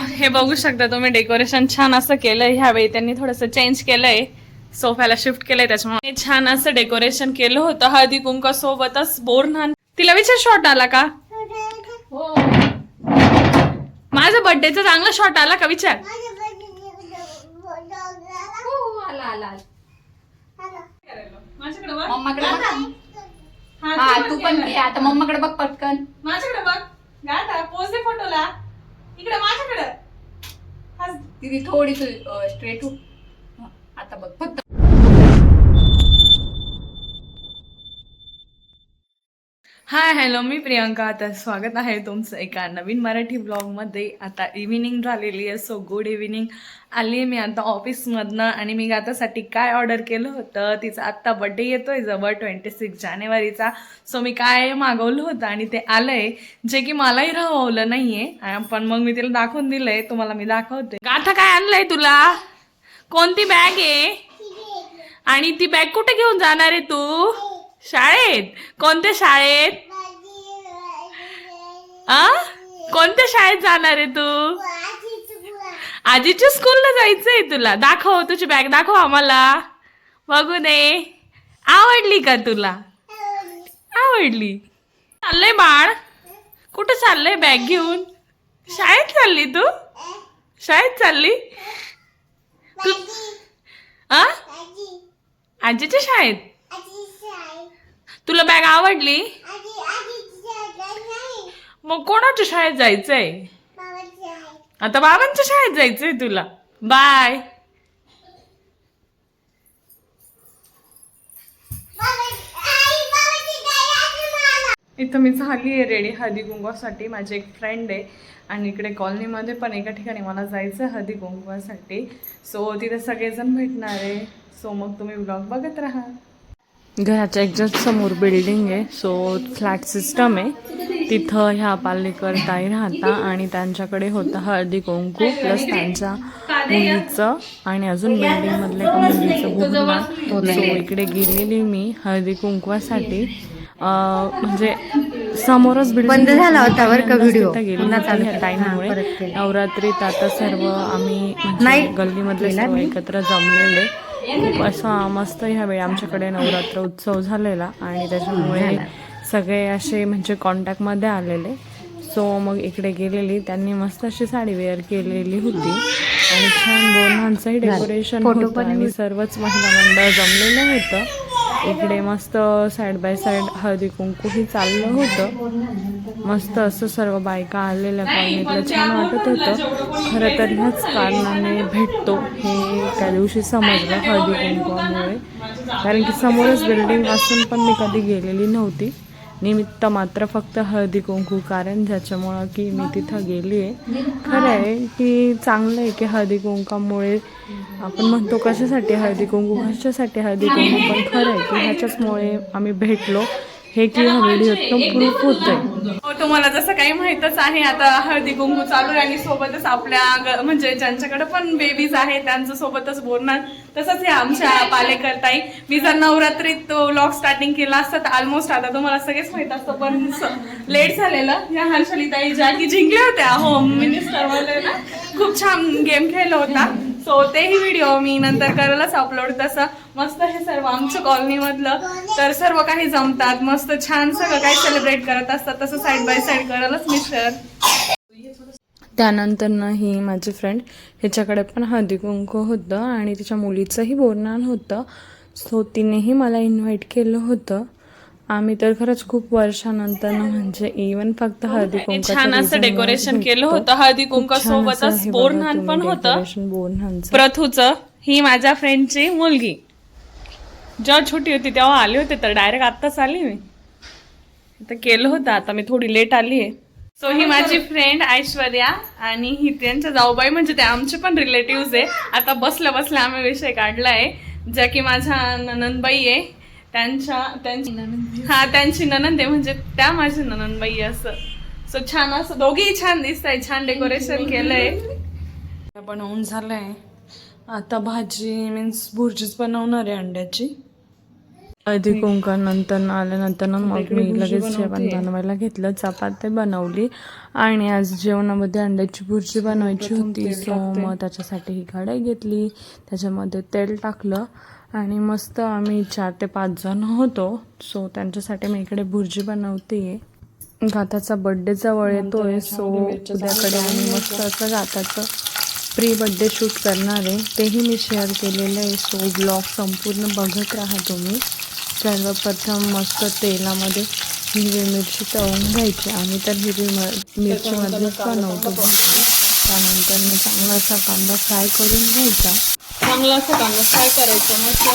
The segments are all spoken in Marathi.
हे बघू शकता तुम्ही डेकोरेशन छान असं केलंय. ह्यावेळी त्यांनी थोडंसं चेंज केलंय. सोफ्याला शिफ्ट केलंय त्याच्यामुळे छान असं डेकोरेशन केलं होतं. हळदी कुंका सोबतच बोरन्हान तिला विचार शॉट आला का? हो. माझा बर्थडेचा चांगला शॉट आला का? विचार. हो, माझ्याकडे तू पण आता. मम्माकडे बघ पटकन. माझ्याकडे बघ. दे फोटोला इकडे माझ्याकडे हस. थोडी स्ट्रेट आता बघ फक्त हाय हॅलो मी प्रियंका. तर स्वागत आहे तुमचं एका नवीन मराठी ब्लॉगमध्ये. आता इव्हिनिंग झालेली आहे सो गुड इव्हिनिंग आली आहे मी आता ऑफिसमधनं आणि मी गातासाठी काय ऑर्डर केलं होतं तिचा आत्ता बड्डे येतोय जवळ ट्वेंटी सिक्स जानेवारीचा. सो मी काय मागवलं होतं आणि ते आलंय. जे की मलाही राहवलं नाहीये. पण मग मी तिला दाखवून दिलंय. तुम्हाला मी दाखवते. गाथा काय आणलंय तुला? कोणती बॅग आहे? आणि ती बॅग कुठे घेऊन जाणार आहे तू? शाळेत? कोणत्या शाळेत? आ? कोणत्या शाळेत जाणार आहे तू? आजीच्या स्कूलला जायचंय तुला. दाखव तुझी बॅग दाखव आम्हाला. बघू दे. आवडली का तुला? आवडली. चाललंय बाळ? कुठं चाललंय बॅग घेऊन? शाळेत चालली तू? शाळेत चालली? तू आ? आजीच्या शाळेत. तुला बॅग आवडली? मग कोणाच्या शाळेत जायचंय? आता बाबांच्या शाळेत जायचंय तुला. बाय. इथं मी झाली आहे रेडी. हळदी कुंकवासाठी माझी एक फ्रेंड आहे. आणि इकडे कॉलनीमध्ये पण एका ठिकाणी मला जायचं आहे हळदी कुंकवासाठी. सो तिथे सगळेजण भेटणार आहे. सो मग तुम्ही ब्लॉग बघत राहा. घराच्या एक्झॅक्ट समोर बिल्डिंग आहे सो फ्लॅट सिस्टम आहे तिथं ह्या पालेकर ताई राहता आणि त्यांच्याकडे होतं हळदी कुंकू प्लस त्यांच्या मुलीचं आणि अजून बिल्डिंग मधल्या एका मुलीचं बोलणं सो इकडे गेलेली मी हळदी कुंकवासाठी म्हणजे समोरच बिल्डिंग बंद झाला होता बरं का व्हिडिओ. हा, केला. नवरात्रीत आता सर्व आम्ही म्हणजे नाही. गल्लीमधले सर्व. एकत्र जमलेले खूप असा मस्त ह्यावेळी आमच्याकडे नवरात्र उत्सव झालेला आणि त्याच्यामुळे सगळे असे म्हणजे कॉन्टॅक्टमध्ये आलेले. सो मग इकडे गेलेली. त्यांनी मस्त अशी साडी वेअर केलेली होती. आणि छान बोनांचंही डेकोरेशन होतं पण आणि सर्वच महिला मंडळ जमलेलं होतं. इकडे मस्त साईड बाय साईड हळदी कुंकूही चाललं होतं. मस्त असं सर्व बायका आलेल्या कॉलनीतलं छान वाटत होतं. खरं तर ह्याच कारणाने भेटतो हे त्या दिवशी समजलं हळदी कुंकवामुळे. कारण की समोरच बिल्डिंग असून पण मी कधी गेलेली नव्हती. निमित्त मात्र फक्त हळदी कुंकू कारण ज्याच्यामुळं की मी तिथं गेली आहे खरं आहे की चांगलं आहे की हळदी कुंकामुळे आपण म्हणतो कशासाठी हळदी कुंकू कशासाठी हळदी कुंकू पण खरं आहे की ह्याच्याचमुळे आम्ही भेटलो. हे की हा व्हिडिओतनं प्रूफ होतंय हो तुम्हाला जसं काही माहीतच आहे आता हळदी कुंकू चालू आहे आणि सोबतच आपल्या म्हणजे ज्यांच्याकडे पण बेबीज आहे त्यांचं सोबतच बोलणार. तसंच हे आमच्या पालेकरताई. मी जर नवरात्रीत व्लॉग स्टार्टिंग केला असतं तर ऑलमोस्ट आता तुम्हाला सगळेच माहीत असतं पण लेट झालेलं. या हर्षलिताई ज्या की जिंकल्या होत्या. होम मिनिस्टर खूप छान गेम खेळला होता. सो तेही व्हिडिओ मी नंतर करायलाच अपलोड तसं. मस्त हे सर्व आमच्या कॉलनीमधलं तर सर्व काही जमतात. मस्त छान सगळं काही सेलिब्रेट करत असतात. तसं साईड बाय साईड करायलाच मी सर त्यानंतर ना ही माझी फ्रेंड ह्याच्याकडे पण हळदी कुंकू होतं आणि तिच्या मुलीचंही बोरनान होतं. सो तिनेही मला इन्व्हाइट केलं होतं. आम्ही तर खरंच खूप वर्षानंतर म्हणजे इवन फक्त हळदी कुंकू छान असं डेकोरेशन केलं होतं. हळदी कुंका सोबतच बोरन्हान पण होतं. प्रथूचं ही माझ्या फ्रेंडची मुलगी. जेव्हा छोटी होती तेव्हा आली होती तर डायरेक्ट आत्ताच आली मी. तर केलं होतं आता मी थोडी लेट आली आहे सो ही माझी फ्रेंड ऐश्वर्या आणि ही त्यांच्या जाऊबाई म्हणजे ते आमचे पण रिलेटिव्ह आहे. आता बसल्या बसल्या आम्ही विषय काढलाय ज्या की माझ्या ननंदबाई आहे. त्यांच्या त्यांची हा त्यांची ननंद आहे म्हणजे त्या माझी ननंदबाई असं. सो छान असं दोघेही छान दिसत आहे छान डेकोरेशन केलंय. बनवून झालंय. आता भाजी मीन्स भुर्जीच बनवणार आहे अंड्याची. हळदी कुंकानंतर आल्यानंतर ना मग मी लगेच जेवण बनवायला घेतलं चपाती बनवली. आणि आज जेवणामध्ये अंड्याची भुर्जी बनवायची होती. सो मग त्याच्यासाठी ही कढई घेतली. त्याच्यामध्ये तेल टाकलं. आणि मस्त आम्ही चार ते पाच जण होतो. सो त्यांच्यासाठी मी इकडे भुर्जी बनवते. गाताचा बड्डे जवळ येतोय. सो उद्याकडे आम्ही मस्त असं गाताचं प्री बड्डे शूट करणार आहे. तेही मी शेअर केलेलं आहे. सो ब्लॉग संपूर्ण बघत राहा तुम्ही. सर्वप्रथम मस्त तेलामध्ये हिरवी मिरची तळून घ्यायची. आम्ही तर हिरवी मिरचीमध्येच बनवतो. त्यानंतर मी चांगला असा कांदा फ्राय करून घ्यायचा. चांगला असं कांदा फ्राय करायचं मस्त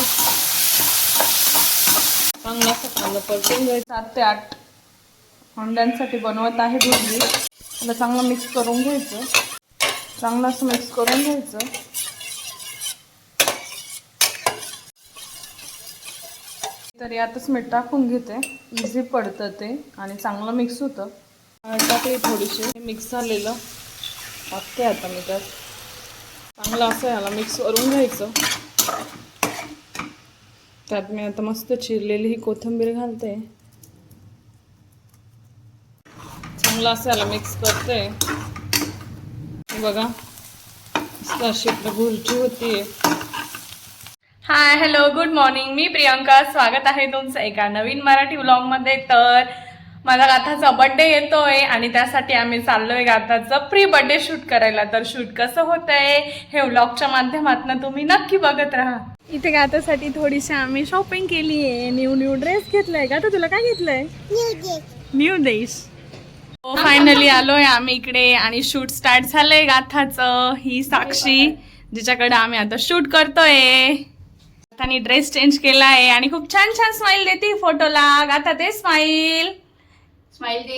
चांगला असं कांदा परतून घ्यायचा. सात ते आठ अंड्यांसाठी बनवत आहे भुर्जी. त्याला चांगलं मिक्स करून घ्यायचं. चांगलं असं मिक्स करून घ्यायचं. तर यातच मीठ टाकून घेते. इझी पडतं ते आणि चांगलं मिक्स होतं. टाकली थोडीशी. मिक्स झालेलं. टाकते आता मी त्यात. चांगलं असं याला मिक्स करून घ्यायचं. त्यात मी आता मस्त चिरलेली ही कोथिंबीर घालते. चांगलं असं याला मिक्स करते. बघा अशी भुर्जी होतीये हाय हॅलो गुड मॉर्निंग मी प्रियंका. स्वागत आहे तुमचं एका नवीन मराठी व्लॉगमध्ये तर माझा गाथाचा बर्थडे येतोय आणि त्यासाठी आम्ही चाललोय गाथाचं प्री बर्थडे शूट करायला. तर शूट कसं होतंय हे व्लॉगच्या माध्यमातून तुम्ही नक्की बघत राहा. इथे गाथासाठी थोडीशी आम्ही शॉपिंग केली आहे. न्यू न्यू ड्रेस घेतलाय का? तुला काय घेतलंय? न्यू देश फायनली आलोय आम्ही इकडे आणि शूट स्टार्ट झालंय गाथाचं. ही साक्षी जिच्याकडे आम्ही आता शूट करतोय. गाथाने ड्रेस चेंज केला आहे आणि खूप छान छान स्माइल देते फोटोला गाथा ते स्माइल स्माइल दे।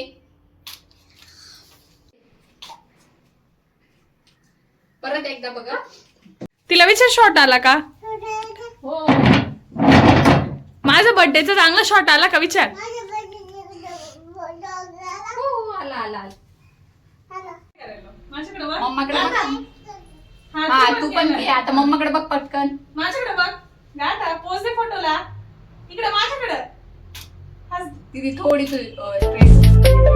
परत एकदा बघा। तिला विचार शॉट आला का? हो. माझा बर्थडेचा चांगला शॉट आला का? विचार. हो आला आला आला. माझ्याकडे बघ. मम्माकडे बघ. हा, हा तू पण. घे. आता मम्माकडे बघ पटकन. माझ्याकडे बघ. गाथा पोच दे फोटोला इकडे माझ्याकडे. तिथे दीदी थोडी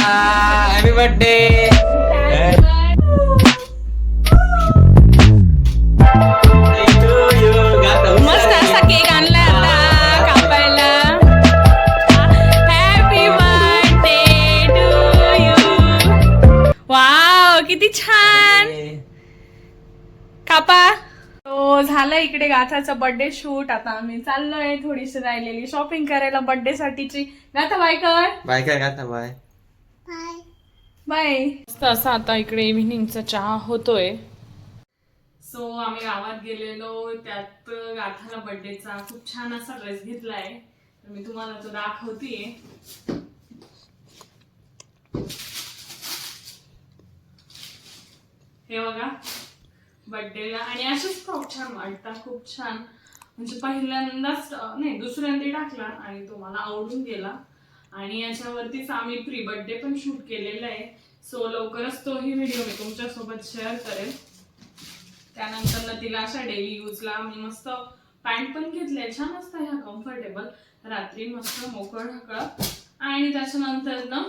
गाता, happy birthday. Birthday to you. गाता, मस्त असा केक आणलाय आता कापायला. Happy birthday to you wow किती छान. कापा. तो झालं इकडे गाथाचं बर्थडे शूट आता आम्ही चाललोय थोडीशी राहिलेली शॉपिंग करायला बर्थडे साठीची. गाथा बाय कर. बाय काय गाता बाय बाय मस्त असा आता इकडे इव्हिनिंगचा चहा होतोय. सो आम्ही गावात गेलेलो. त्यात गाथाला बर्थडेचा खूप छान असा ड्रेस घेतलाय. तर मी तुम्हाला तो दाखवतीये. हे बघा. बर्थडेला आणि असेच फ्रॉक छान वाटतात. खूप छान. म्हणजे पहिल्यांदाच नाही दुसऱ्यांदा टाकला आणि तो मला आवडून गेला. आणि याच्यावरतीच आम्ही प्री बर्थडे पण शूट केलेला आहे. सो लवकरच तोही व्हिडिओ मी तुमच्यासोबत शेअर करेल त्यानंतर ना तिला अशा डेली यूजला मी मस्त पॅन्ट पण घेतल्या छान असतं ह्या कम्फर्टेबल रात्री मस्त मोकळ ढकळ. आणि त्याच्यानंतर ना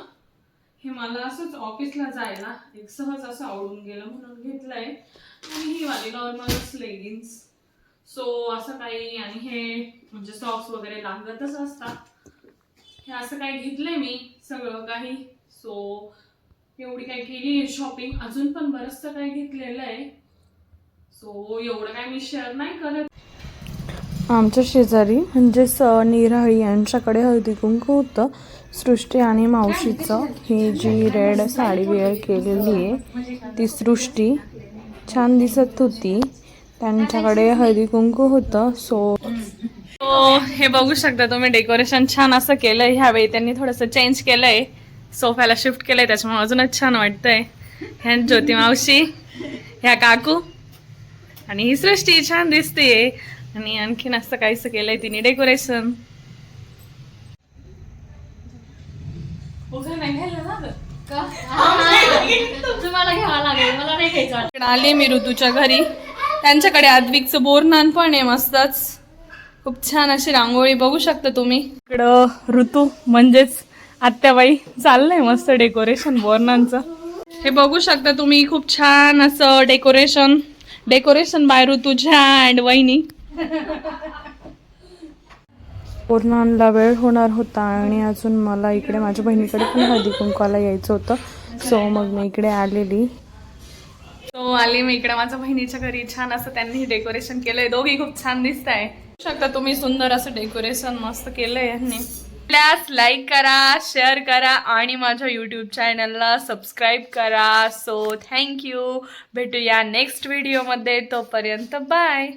हे मला असंच ऑफिसला जायला एक सहज असं आवडून गेलं म्हणून घेतलंय. आणि ही वाली नॉर्मलच लेगिन्स सो असं काही आणि हे म्हणजे सॉक्स वगैरे लागतच असतात. हे असं काय घेतलंय मी सगळं काही. सो एवढी काय केली शॉपिंग अजून पण बरंचसं काय घेतलेलं आहे. सो एवढं काय मी शेअर नाही करत. आमच्या शेजारी म्हणजेच अ, निराळी यांच्याकडे हळदी कुंकू होतं. सृष्टी आणि मावशीचं ही जी रेड साडी वेअर केलेली आहे ती सृष्टी. छान दिसत होती. त्यांच्याकडे हळदी कुंकू होतं. सो हे बघू शकता तुम्ही डेकोरेशन छान असं केलंय ह्यावेळी. त्यांनी थोडंसं चेंज केलंय. सोफ्याला शिफ्ट केलंय त्याच्यामुळे अजूनच छान वाटतंय. ह्या ज्योती मावशी ह्या काकू. आणि ही सृष्टी छान दिसते आणि आणखीन असं काहीसं केलंय तिने डेकोरेशन तुम्हाला घ्यावा लागेल मला नाही घ्यायचं. इकडे आले मी ऋतूच्या घरी. त्यांच्याकडे आद्विकचं बोरनान पण आहे मस्तच. खूप छान अशी रांगोळी बघू शकता तुम्ही. इकडं ऋतू म्हणजेच आत्याबाई चाललंय मस्त डेकोरेशन बोरनांचं हे बघू शकता तुम्ही खूप छान असं डेकोरेशन. डेकोरेशन बाय ऋतूच्या अँड वहिनी. पूर्णांना वेळ होणार होता आणि अजून मला इकडे माझ्या बहिणीकडे पण हळदी कुंकवाला यायचं होतं. सो मग मी इकडे आलेली. तो आली मी इकडे माझ्या बहिणीच्या घरी. छान असं त्यांनी डेकोरेशन केलंय. दोघी खूप छान दिसत आहे शकता तुम्ही सुंदर असं डेकोरेशन मस्त केलंय यांनी. प्लॅस लाईक करा शेअर करा आणि माझ्या यूट्यूब चॅनलला सबस्क्राईब करा. सो थँक्यू भेटूया नेक्स्ट व्हिडिओमध्ये तोपर्यंत बाय